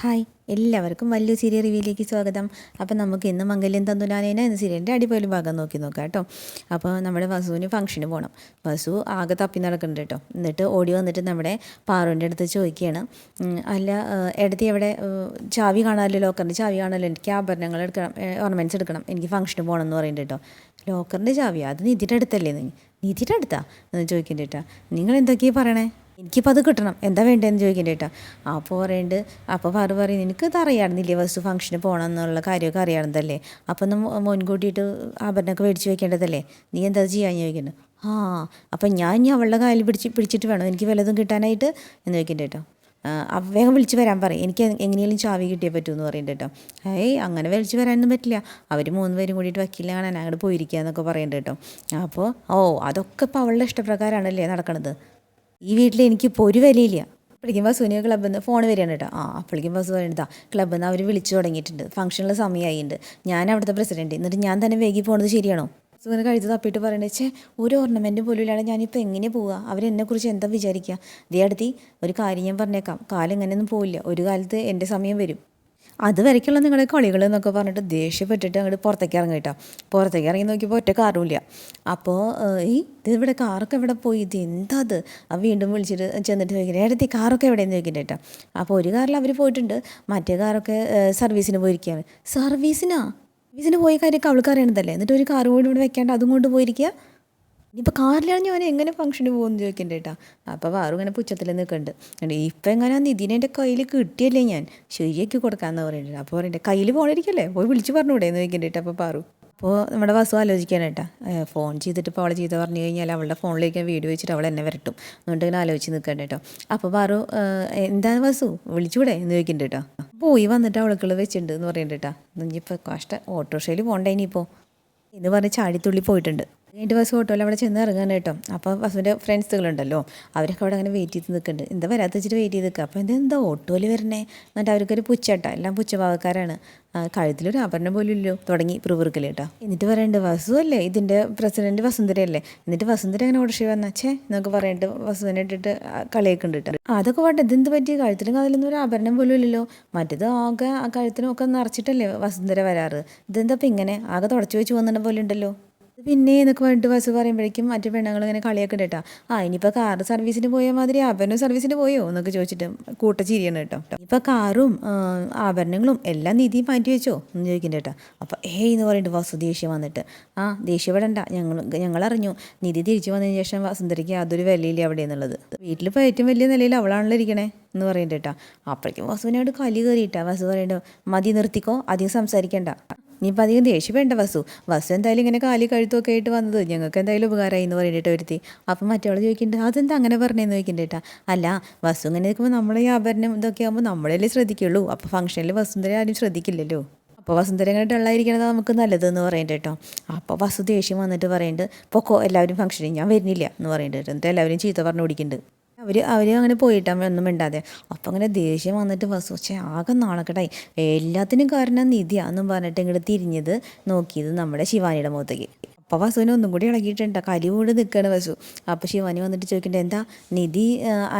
Hi എല്ലാവർക്കും വലിയ serial റിവ്യൂയിലേക്ക് സ്വാഗതം. അപ്പോൾ നമുക്ക് ഇന്ന് മംഗല്യം തന്നുലാനേന എന്ന സീരിയലിന്റെ അടിപൊളി ഭാഗം നോക്കി നോക്കാം കേട്ടോ. അപ്പോൾ നമ്മുടെ വസുവിന് ഫംഗ്ഷന് പോകണം വസു ആകെ തപ്പി നടക്കുന്നുണ്ട് കേട്ടോ. എന്നിട്ട് ഓടി വന്നിട്ട് നമ്മുടെ പാറുവിന്റെ അടുത്ത് ചോദിക്കുകയാണ്. അല്ല ഇടത്തി എവിടെ? ചാവി കാണാമല്ലോ ലോക്കറിന്റെ ചാവി കാണാമല്ലോ എനിക്ക് ആഭരണങ്ങൾ എടുക്കണം ഓർണമെന്റ്സ് എടുക്കണം. എനിക്ക് ഫംഗ്ഷന് പോകണം എന്ന് പറയുന്നുണ്ട് കേട്ടോ. ലോക്കറിന്റെ ചാവി അത് നിധിയുടെ അടുത്തല്ലേ നീ? നിധിയുടെ അടുത്താ എന്ന് ചോദിക്കേണ്ടി കേട്ടോ നിങ്ങൾ എന്തൊക്കെയാണ് പറയണേ? എനിക്കിപ്പോൾ അത് കിട്ടണം. എന്താ വേണ്ടതെന്ന് ചോദിക്കേണ്ടി കേട്ടോ അപ്പോൾ പറയുന്നുണ്ട് അപ്പോൾ പറ പറയും നിനക്ക് ഇത് അറിയാമായിരുന്നില്ലേ വസ്തു ഫംഗ്ഷന് പോകണം എന്നുള്ള കാര്യമൊക്കെ അറിയാവുന്നതല്ലേ അപ്പം ഒന്ന് മുൻകൂട്ടിയിട്ട് ആഭരണമൊക്കെ മേടിച്ച് വെക്കേണ്ടതല്ലേ? നീ എന്താ ചെയ്യാൻ ചോദിക്കുന്നത് ആ അപ്പം ഞാൻ ഇനി അവളുടെ കാലിൽ പിടിച്ച് പിടിച്ചിട്ട് വേണം എനിക്ക് വല്ലതും കിട്ടാനായിട്ട്? എന്ന് ചോദിക്കേണ്ടി കേട്ടോ വേഗം വിളിച്ച് വരാൻ പറയും. എനിക്ക് എങ്ങനെയെങ്കിലും ചാവി കിട്ടിയേ പറ്റൂ എന്ന് പറയുന്നുണ്ട് കേട്ടോ. ഏയ് അങ്ങനെ വിളിച്ച് വരാനൊന്നും പറ്റില്ല. അവർ മൂന്ന് പേരും കൂടിയിട്ട് വക്കീലിനെ കാണാൻ അങ്ങോട്ട് പോയിരിക്കുക എന്നൊക്കെ പറയുന്നുണ്ട് കേട്ടോ. അപ്പോൾ ഓ അതൊക്കെ ഇപ്പോൾ അവളുടെ ഇഷ്ടപ്രകാരമാണല്ലേ നടക്കണത്? ഈ വീട്ടിൽ എനിക്കിപ്പോൾ ഒരു വിലയില്ല. അപ്പോഴേക്കും ബസ്സുവിന് ക്ലബ്ബിൽ നിന്ന് ഫോൺ വരികയാണ് കേട്ടോ. ആ അപ്പോഴേക്കും ബസ് പറയുന്നത് ക്ലബ്ബിൽ നിന്ന് അവർ വിളിച്ചു തുടങ്ങിയിട്ടുണ്ട്. ഫംഗ്ഷനുള്ള സമയമായിട്ടുണ്ട് ഞാൻ അവിടുത്തെ പ്രസിഡന്റ് എന്നിട്ട് ഞാൻ തന്നെ വൈകി പോകുന്നത് ശരിയാണോ? ബസ്സുവിന് കഴുത്ത് തപ്പിയിട്ട് പറയണേ ചേ ഒരു ഓർണമെന്റ് പോലും ഇല്ലാതെ ഞാനിപ്പോൾ എങ്ങനെ പോവുക അവരെന്നെക്കുറിച്ച് എന്താ വിചാരിക്കുക ദേ അടുത്തി ഒരു കാര്യം ഞാൻ പറഞ്ഞേക്കാം. കാലം ഇങ്ങനെയൊന്നും പോവില്ല. ഒരു കാലത്ത് എന്റെ സമയം വരും. അത് വരയ്ക്കുള്ള നിങ്ങളുടെ കളികൾ എന്നൊക്കെ പറഞ്ഞിട്ട് ദേഷ്യപ്പെട്ടിട്ട് അങ്ങോട്ട് പുറത്തേക്ക് ഇറങ്ങി കേട്ടോ പുറത്തേക്ക് ഇറങ്ങി നോക്കിയപ്പോൾ ഒറ്റ കാറുമില്ല അപ്പോൾ ഈ ഇത് ഇവിടെ കാറൊക്കെ എവിടെ പോയി? ഇത് എന്താ അത് വീണ്ടും വിളിച്ചിട്ട് ചെന്നിട്ട് ചോദിക്കുന്നത് ഏടത്തി കാറൊക്കെ എവിടെയെന്ന് ചോദിക്കട്ടെ കേട്ടോ അപ്പോൾ ഒരു കാറിൽ അവർ പോയിട്ടുണ്ട്. മറ്റേ കാറൊക്കെ സർവീസിന് പോയിരിക്കുകയാണ് സർവീസിനാ? സർവീസിന് പോയ കാര്യമൊക്കെ അവൾക്ക് അറിയണതല്ലേ എന്നിട്ട് ഒരു കാർ കൂടി ഇവിടെ വെക്കാണ്ട് അതും കൊണ്ട് പോയിരിക്കുക ഇനിയിപ്പോൾ കാറിലാണ് ഞാൻ എങ്ങനെ ഫംഗ്ഷന് പോകുമെന്ന് ചോദിക്കണ്ട കേട്ടാ അപ്പോൾ വാറു ഇങ്ങനെ പുച്ഛത്തിൽ നിൽക്കുന്നുണ്ട് ഇപ്പം എങ്ങനെ നിതിനെ എന്റെ കയ്യിൽ കിട്ടിയല്ലേ ഞാൻ? ശരിയാക്കി കൊടുക്കാമെന്ന് പറയുന്നുണ്ട് അപ്പോൾ പറയണ്ടേ കയ്യിൽ പോകണിരിക്കല്ലേ പോയി വിളിച്ച് പറഞ്ഞൂടെ? എന്ന് ചോദിക്കണ്ട കേട്ടോ അപ്പോൾ പാറു അപ്പോൾ നമ്മുടെ വസു ആലോചിക്കാനേട്ടാ ഫോൺ ചെയ്തിട്ട് ഇപ്പോൾ അവളെ ചെയ്ത് പറഞ്ഞു കഴിഞ്ഞാൽ അവളുടെ ഫോണിലേക്ക് വീഡിയോ വെച്ചിട്ട് അവൾ എന്നെ വരട്ടും. എന്നിട്ട് ഇങ്ങനെ ആലോചിച്ച് നിൽക്കണ്ട കേട്ടോ. അപ്പോൾ പാറു എന്താണ് വസു? വിളിച്ചൂടെ എന്ന് ചോദിക്കണ്ട കേട്ടോ. പോയി വന്നിട്ട് അവൾക്കുള്ള വെച്ചിട്ടുണ്ട് എന്ന് പറയണ്ട കേട്ടോ. ഇനിയിപ്പോൾ കാഷ്ട ഓട്ടോറിക്ഷയിൽ പോകണ്ടേ ഇനിയിപ്പോൾ എന്ന് പറഞ്ഞ് ചാടിത്തുള്ളി പോയിട്ടുണ്ട്. കഴിഞ്ഞിട്ട് ബസ് ഓട്ടോയിൽ അവിടെ ചെന്ന് ഇറങ്ങാൻ കേട്ടോ. അപ്പോൾ ബസ്സിന്റെ ഫ്രണ്ട്സുകളുണ്ടല്ലോ അവരൊക്കെ അവിടെ അങ്ങനെ വെയിറ്റ് ചെയ്ത് നിൽക്കുന്നുണ്ട്. എന്താ വരാത്ത വെച്ചിട്ട് വെയിറ്റ് ചെയ്ത് നിൽക്കുക. അപ്പോൾ ഇതെന്താ ഓട്ടോയിൽ വരണേ? എന്നിട്ട് അവർക്കൊരു പുച്ചട്ട എല്ലാം പുച്ചഭാവക്കാരാണ് കഴുത്തിലൊരു ആഭരണം പോലും ഇല്ലല്ലോ. തുടങ്ങി പിറുപിറുക്കൽ കേട്ടോ. എന്നിട്ട് പറയണ്ട് വസു അല്ലേ? ഇതിന്റെ പ്രസിഡന്റ് വസുന്ധര അല്ലേ? എന്നിട്ട് വസുന്ധര അങ്ങനെ ഓർഡർ വന്നച്ചേ എന്നൊക്കെ പറഞ്ഞിട്ട് വസുവിനെ ഇട്ടിട്ട് കളിയൊക്കെ ഉണ്ട് കേട്ടോ. അതൊക്കെ പോട്ടെ ഇതെന്ത് പറ്റി? കഴുത്തിലും കാതിലൊന്നും ഒരു ആഭരണം പോലും ഇല്ലല്ലോ. മറ്റേത് ആകെ ആ കഴുത്തിനും ഒക്കെ നിറച്ചിട്ടല്ലേ വസുന്ധര വരാറ്? ഇതെന്താ ഇപ്പം ഇങ്ങനെ? ആകെ തുടച്ചു വെച്ച് പോകുന്നുണ്ട് പോലെ ഉണ്ടല്ലോ. പിന്നെ എന്നൊക്കെ പറഞ്ഞിട്ട് ബസ് പറയുമ്പോഴേക്കും മറ്റു പെണ്ണുങ്ങൾ ഇങ്ങനെ കളിയൊക്കെ ഉണ്ട് കേട്ടോ. ആ ഇനിയിപ്പോൾ കാർ സർവീസിന് പോയ മാതിരി ആഭരണം സർവീസിന് പോയോ എന്നൊക്കെ ചോദിച്ചിട്ട് കൂട്ട ചിരിയാണ് കേട്ടോ. ഇപ്പോൾ കാറും ആഭരണങ്ങളും എല്ലാം നിധി മാറ്റി വെച്ചോ എന്ന് ചോദിക്കുന്നുണ്ട് കേട്ടോ. അപ്പോൾ ഏയ് എന്ന് പറഞ്ഞിട്ട് വസു ദേഷ്യം വന്നിട്ട് ആ ദേഷ്യപ്പെടണ്ട ഞങ്ങൾ അറിഞ്ഞു. നിധി തിരിച്ചു വന്നതിന് ശേഷം വസുന്ധരയ്ക്ക് യാതൊരു വിലയില്ല അവിടെ എന്നുള്ളത്. വീട്ടിലിപ്പോൾ ഏറ്റവും വലിയ നിലയിൽ അവളാണല്ലോ ഇരിക്കണേ. എന്ന് പറയുന്നുണ്ട് കേട്ടോ. അപ്പോഴേക്കും വസുവിനോട് കലി കയറിയിട്ടാ. വസു പറയുന്നുണ്ട് മതി നിർത്തിക്കോ. അധികം സംസാരിക്കണ്ട. ഇനിയിപ്പോൾ അധികം ദേഷ്യപ്പെടേണ്ട വസു. വസു എന്തായാലും ഇങ്ങനെ കാലി കഴുത്തൊക്കെ ആയിട്ട് വന്നത്. ഞങ്ങൾക്ക് എന്തായാലും ഉപകാരമായി എന്ന് പറഞ്ഞിട്ട് ഒരുത്തി. അപ്പം മറ്റവൾ ചോദിക്കുന്നുണ്ട് അതെന്താ അങ്ങനെ പറഞ്ഞതെന്ന് ചോദിക്കുന്നുണ്ട് കേട്ടാ അല്ല വസു ഇങ്ങനെ നിൽക്കുമ്പോൾ നമ്മളെ ഈ ആഭരണം ഇതൊക്കെ ആകുമ്പോൾ നമ്മളല്ലേ ശ്രദ്ധിക്കുള്ളൂ. അപ്പോൾ ഫംഗ്ഷനിൽ വസുന്ധര ആരും ശ്രദ്ധിക്കില്ലല്ലോ. അപ്പോൾ വസുന്ധര ഇങ്ങനെ ഡള്ളായിരിക്കണതാണ് നമുക്ക് നല്ലതെന്ന് പറയുന്നുണ്ട് കേട്ടോ അപ്പോൾ വസു ദേഷ്യം വന്നിട്ട് പറയുന്നുണ്ട് പൊക്കോ എല്ലാവരും ഫംഗ്ഷനിൽ ഞാൻ വരുന്നില്ല. എന്ന് പറയുന്നുണ്ട് എന്നിട്ട് എല്ലാവരും ചീത്ത പറഞ്ഞു ഓടിക്കുന്നുണ്ട് അവർ അവർ അങ്ങനെ പോയിട്ട് ഒന്നും മിണ്ടാതെ. അപ്പം അങ്ങനെ ദേഷ്യം വന്നിട്ട് വസു പക്ഷേ ആകെ നാണക്കെട്ടായി എല്ലാത്തിനും കാരണം നിധിയാന്നും പറഞ്ഞിട്ട് ഇങ്ങോട്ട് തിരിഞ്ഞത് നോക്കിയത് നമ്മുടെ ശിവാനിയുടെ മുഖത്തേക്ക്. അപ്പോൾ വസുവിനെ ഒന്നും കൂടി ഇളകിയിട്ടുണ്ട്. കലി കൂടി നിൽക്കുകയാണ് വസു അപ്പോൾ ശിവാനി വന്നിട്ട് ചോദിക്കേണ്ടത് എന്താ നിധി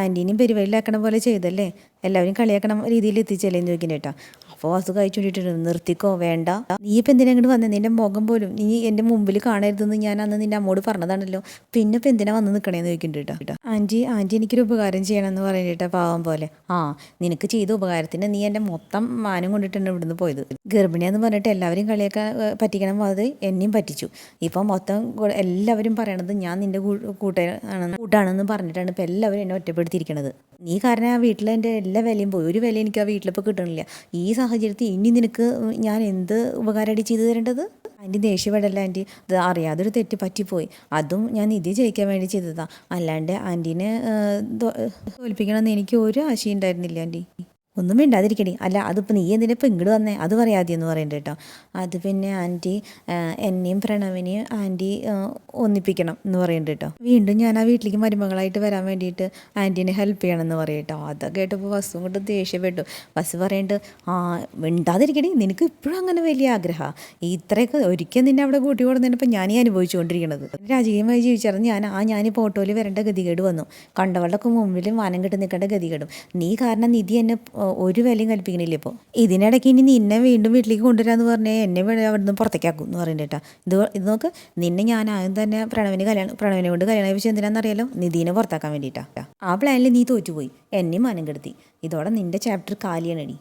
ആന്റീനെയും പെരുവഴിയിലാക്കണ പോലെ ചെയ്തല്ലേ? എല്ലാവരും കളിയാക്കണ രീതിയിൽ എത്തിച്ചല്ലേ? എന്ന് ചോദിക്കണ്ട കേട്ടോ. അപ്പോൾ വസു കഴിച്ചുകൊണ്ടിട്ടുണ്ട് നിർത്തിക്കോ വേണ്ട. നീ ഇപ്പം എന്തിനാ ഇങ്ങോട്ട് വന്നത് നിന്റെ മുഖം പോലും നീ എന്റെ മുമ്പിൽ കാണരുതെന്ന് ഞാൻ അന്ന് നിന്റെ അമ്മോട് പറഞ്ഞതാണല്ലോ. പിന്നെ ഇപ്പം എന്തിനാ വന്ന് നിൽക്കണേന്ന് ചോദിക്കുന്നുണ്ട് കേട്ടോ ആന്റി ആന്റി എനിക്കൊരു ഉപകാരം ചെയ്യണമെന്ന് പറഞ്ഞിട്ട് പാവം പോലെ. ആ നിനക്ക് ചെയ്ത ഉപകാരത്തിന് നീ എന്റെ മൊത്തം മാനം കൊണ്ടിട്ടാണ് ഇവിടുന്ന് പോയത്. ഗർഭിണിയാന്ന് പറഞ്ഞിട്ട് എല്ലാവരും കളിയൊക്കെ പറ്റിക്കണം അത് എന്നെയും പറ്റിച്ചു. ഇപ്പം മൊത്തം എല്ലാവരും പറയണത് ഞാൻ നിന്റെ കൂട്ടാണെന്ന് കൂട്ടാണെന്ന് പറഞ്ഞിട്ടാണ് ഇപ്പം എല്ലാവരും എന്നെ ഒറ്റപ്പെടുത്തിയിരിക്കണത്. നീ കാരണം ആ വീട്ടിൽ എന്റെ എല്ലാ വിലയും പോയി. ഒരു വില എനിക്ക് ആ വീട്ടിലിപ്പോൾ കിട്ടണില്ല. ഈ സാഹചര്യത്തിൽ ഇനി നിനക്ക് ഞാൻ എന്ത് ഉപകാരമായിട്ട് ചെയ്തു തരേണ്ടത്? ആന്റി ദേഷ്യപ്പെടല്ല ആന്റി? ഇത് അറിയാതൊരു തെറ്റ് പറ്റിപ്പോയി. അതും ഞാൻ നിധി ജയിക്കാൻ വേണ്ടി ചെയ്തതാണ് അല്ലാണ്ട് ആന്റീനെ തോൽപ്പിക്കണമെന്ന് എനിക്ക് ഒരു ആശയം ഉണ്ടായിരുന്നില്ല ആന്റി. ഒന്നും മിണ്ടാതിരിക്കടി. അല്ല അതിപ്പോൾ നീ എന്തിനാ ഇപ്പം ഇങ്ങോട്ട് വന്നേ? അത് പറയാതി എന്ന് പറയുന്നുണ്ട് കേട്ടോ അത് പിന്നെ ആന്റി എന്നെയും പ്രണവിനെയും ആന്റി ഒന്നിപ്പിക്കണം എന്ന് പറയുന്നുണ്ട് കേട്ടോ വീണ്ടും ഞാൻ ആ വീട്ടിലേക്ക് മരുമകളായിട്ട് വരാൻ വേണ്ടിയിട്ട് ആന്റീനെ ഹെൽപ്പ് ചെയ്യണം എന്ന് പറയും കേട്ടോ അതൊക്കെ കേട്ടപ്പോൾ ബസ് കൊണ്ട് ദേഷ്യപ്പെട്ടു. ബസ് പറയുന്നുണ്ട് ആ മിണ്ടാതിരിക്കടി. നിനക്ക് ഇപ്പോഴും അങ്ങനെ വലിയ ആഗ്രഹമാണ് ഇത്രയൊക്കെ ഒരിക്കൽ നിന്നെ അവിടെ കൂട്ടി കൊടുത്തതിനപ്പോൾ ഞാനീ അനുഭവിച്ചുകൊണ്ടിരിക്കണത്. രാജകീയമായി ജീവിച്ചായിരുന്നു ഞാൻ ആ ഞാനിപ്പോൾ ഓട്ടോയിൽ വരേണ്ട ഗതികേട് വന്നു. കണ്ടവളുടെ മുമ്പിൽ വാനം കെട്ടി നിൽക്കേണ്ട ഗതികേടും. നീ കാരണം നിധി എന്നെ ഒരു വിലയും കൽപ്പിക്കണില്ല ഇപ്പോൾ ഇതിനിടയ്ക്ക് ഇനി നിന്നെ വീണ്ടും വീട്ടിലേക്ക് കൊണ്ടുവരാമെന്ന് പറഞ്ഞാൽ എന്നെ അവിടെ നിന്ന് പുറത്തേക്കാക്കും എന്ന് പറയുന്നുണ്ട് ഇത് ഇത് നോക്ക് നിന്നെ ഞാൻ ആദ്യം തന്നെ പ്രണവിന് കല്യാണം പ്രണവിനെ കൊണ്ട് കല്യാണം കഴിച്ച് എന്തിനാണെന്നറിയാലോ? നിധീനെ പുറത്താക്കാൻ വേണ്ടിയിട്ടാണ് ആ പ്ലാനിൽ നീ തോറ്റുപോയി. എന്നെയും മാനം കെടുത്തി. ഇതോടെ നിന്റെ ചാപ്റ്റർ കാലിയാണടി.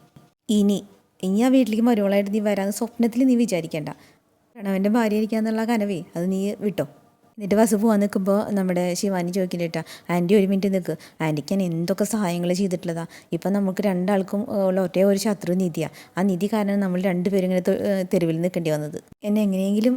ഇനി ഇനി ആ വീട്ടിലേക്ക് മരുമോളായിട്ട് നീ വരാമെന്ന് സ്വപ്നത്തിൽ നീ വിചാരിക്കേണ്ട. പ്രണവന്റെ ഭാര്യ ഇരിക്കാന്നുള്ള കനവേ അത് നീ വിട്ടോ? എന്നിട്ട് ബസ് നിൽക്കുമ്പോൾ നമ്മുടെ ശിവാനി ചോദിക്കുന്നുണ്ട് ആന്റി ഒരു മിനിറ്റ് നിൽക്ക്. ആന്റിക്ക് ഞാൻ എന്തൊക്കെ സഹായങ്ങൾ ചെയ്തിട്ടുള്ളതാ. ഇപ്പം നമുക്ക് രണ്ടാൾക്കും ഉള്ള ഒറ്റേ ഒരു ശത്രു നിധിയാണ് ആ നിധി കാരണം നമ്മൾ രണ്ടുപേരും ഇങ്ങനെ തെരുവിൽ നിൽക്കേണ്ടി വന്നത്. എന്നെ എങ്ങനെയെങ്കിലും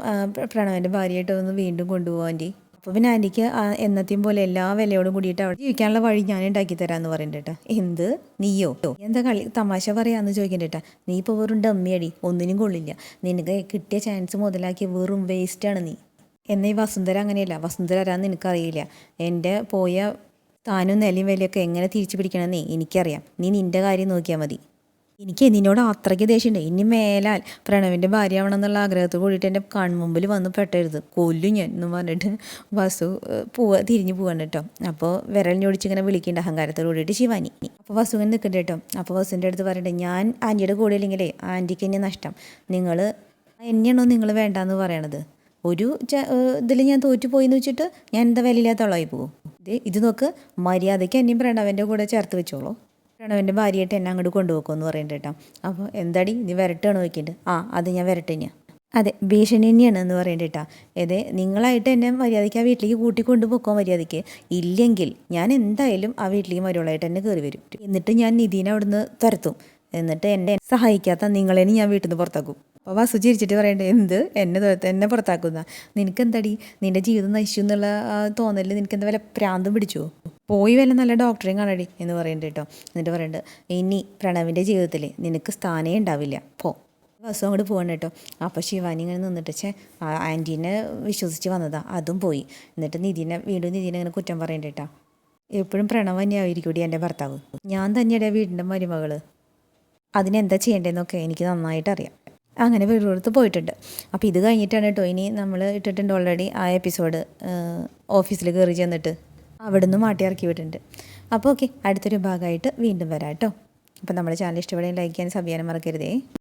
പ്രണവന്റെ ഭാര്യയായിട്ട് ഒന്ന് വീണ്ടും കൊണ്ടുപോകാൻ അപ്പോൾ പിന്നെ ആന്റിക്ക് എന്നത്തെയും പോലെ എല്ലാ വിലയോടും കൂടിയിട്ട് അവിടെ ജീവിക്കാനുള്ള വഴി ഞാൻ ഉണ്ടാക്കി തരാമെന്ന് പറയുന്നുണ്ട് എന്ത്? നീയോ? എന്താ കളി? തമാശ പറയാമെന്ന് ചോദിക്കണ്ടേട്ടാ നീ ഇപ്പോൾ വെറും ഡമ്മിയടി ഒന്നിനും കൊള്ളില്ല. നിനക്ക് കിട്ടിയ ചാൻസ് മുതലാക്കി വെറും വേസ്റ്റാണ് നീ. എന്നെ ഈ വസുന്ധര അങ്ങനെയല്ല? വസുന്ധര ആരാന്ന് എനിക്കറിയില്ല. എന്റെ പോയ താനും നിലയും വിലയൊക്കെ എങ്ങനെ തിരിച്ചു പിടിക്കണമെന്നേ എനിക്കറിയാം. നീ നിന്റെ കാര്യം നോക്കിയാൽ മതി. എനിക്ക് നിന്നോട് അത്രയ്ക്ക് ദേഷ്യമുണ്ട്. ഇനി മേലാൽ പ്രണവിന്റെ ഭാര്യ ആവണം എന്നുള്ള ആഗ്രഹത്തോട് കൂടിയിട്ട് എന്റെ കൺമുമ്പിൽ വന്ന് പെട്ടരുത്. കൊല്ലും ഞാൻ എന്ന് പറഞ്ഞിട്ട് വസു പോവുക പോവാ തിരിഞ്ഞു പോവാണ് കേട്ടോ. അപ്പോൾ വിരൽ ഞൊടിച്ച് ഇങ്ങനെ വിളിക്കേണ്ട അഹങ്കാരത്തോട് കൂടിയിട്ട് ശിവാനി. അപ്പോൾ വസു ഇങ്ങനെ നിൽക്കണ്ട കേട്ടോ. അപ്പോൾ വസുവിന്റെ അടുത്ത് പറയട്ടെ ഞാൻ ആന്റിയുടെ കൂടെ ഇല്ലെങ്കിലേ ആന്റിക്ക് എന്നെ നഷ്ടം. നിങ്ങൾ എന്നെയാണോ നിങ്ങൾ വേണ്ടാന്ന് പറയണത്? ഒരു ഇതിൽ ഞാൻ തോറ്റുപോയി എന്ന് വെച്ചിട്ട് ഞാൻ എന്താ വിലയില്ലാത്തവളായി പോകും ഇത് നോക്ക് മര്യാദയ്ക്ക് എന്നെയും പ്രണവന്റെ കൂടെ ചേർത്ത് വെച്ചോളൂ. പ്രണവന്റെ ഭാര്യയായിട്ട് എന്നെ അങ്ങോട്ട് കൊണ്ടുപോക്കുമെന്ന് പറയുന്നുണ്ട് കേട്ടോ. അപ്പോൾ എന്താടി നീ വരട്ടാണ് നോക്കിയിട്ട് ആ അത് ഞാൻ വരട്ടെ ഞാൻ അതെ ഭീഷണി തന്നെയാണ് എന്ന് പറയേണ്ട കേട്ടോ. അതെ നിങ്ങളായിട്ട് എന്നെ മര്യാദയ്ക്ക് ആ വീട്ടിലേക്ക് കൂട്ടി കൊണ്ടുപോക്കോ മര്യാദയ്ക്ക്. ഇല്ലെങ്കിൽ ഞാൻ എന്തായാലും ആ വീട്ടിലേക്ക് മരുവളായിട്ട് എന്നെ കയറി വരും. എന്നിട്ട് ഞാൻ നിധീനെ അവിടുന്ന് തരത്തും. എന്നിട്ട് എന്നെ സഹായിക്കാത്ത നിങ്ങളെയും ഞാൻ വീട്ടിൽ നിന്ന് പുറത്താക്കും. അപ്പോൾ വാസു ചിരിച്ചിട്ട് എന്ത്? എന്നെ എന്നെ പുറത്താക്കുന്ന? നിനക്കെന്തടി? നിന്റെ ജീവിതം നശിച്ചു എന്നുള്ള തോന്നലിൽ നിനക്ക് എന്താ വില പ്രാന്തം പിടിച്ചോ? പോയി വല്ല നല്ല ഡോക്ടറെയും കാണടി എന്ന് പറയുന്നുണ്ട് കേട്ടോ എന്നിട്ട് പറയുന്നുണ്ട് ഇനി പ്രണവിന്റെ ജീവിതത്തിൽ നിനക്ക് സ്ഥാനേ ഉണ്ടാവില്ല. പോ. ബസ്സും അങ്ങോട്ട് പോകണം കേട്ടോ അപ്പോൾ ശിവാനി ഇങ്ങനെ നിന്നിട്ട് ചേ ആന്റീനെ വിശ്വസിച്ച് വന്നതാ അതും പോയി. എന്നിട്ട് നിധിനെ വീണ്ടും നിധിനെ ഇങ്ങനെ കുറ്റം പറയണ്ട കേട്ടോ എപ്പോഴും പ്രണവ് തന്നെയായിരിക്കൂടി എന്റെ ഭർത്താവ്. ഞാൻ തന്നെയാണ് വീടിന്റെ മരുമകൾ അതിനെന്താ ചെയ്യേണ്ടതെന്നൊക്കെ എനിക്ക് നന്നായിട്ട് അറിയാം അങ്ങനെ വീടുകൊടുത്ത് പോയിട്ടുണ്ട്. അപ്പോൾ ഇത് കഴിഞ്ഞിട്ടാണ് കേട്ടോ ഇനി നമ്മൾ ഇട്ടിട്ടുണ്ട് ഓൾറെഡി ആ എപ്പിസോഡ് ഓഫീസിൽ കയറി ചെന്നിട്ട്. അവിടെ നിന്ന് മാട്ടി ഇറക്കി വിട്ടിട്ടുണ്ട്. അപ്പോൾ ഓക്കെ അടുത്തൊരു ഭാഗമായിട്ട് വീണ്ടും വരാം കേട്ടോ അപ്പോൾ നമ്മുടെ ചാനൽ ഇഷ്ടപ്പെടുകയും ലൈക്ക് ചെയ്യാൻ സബ് ചെയ്യാനും മറക്കരുതേ.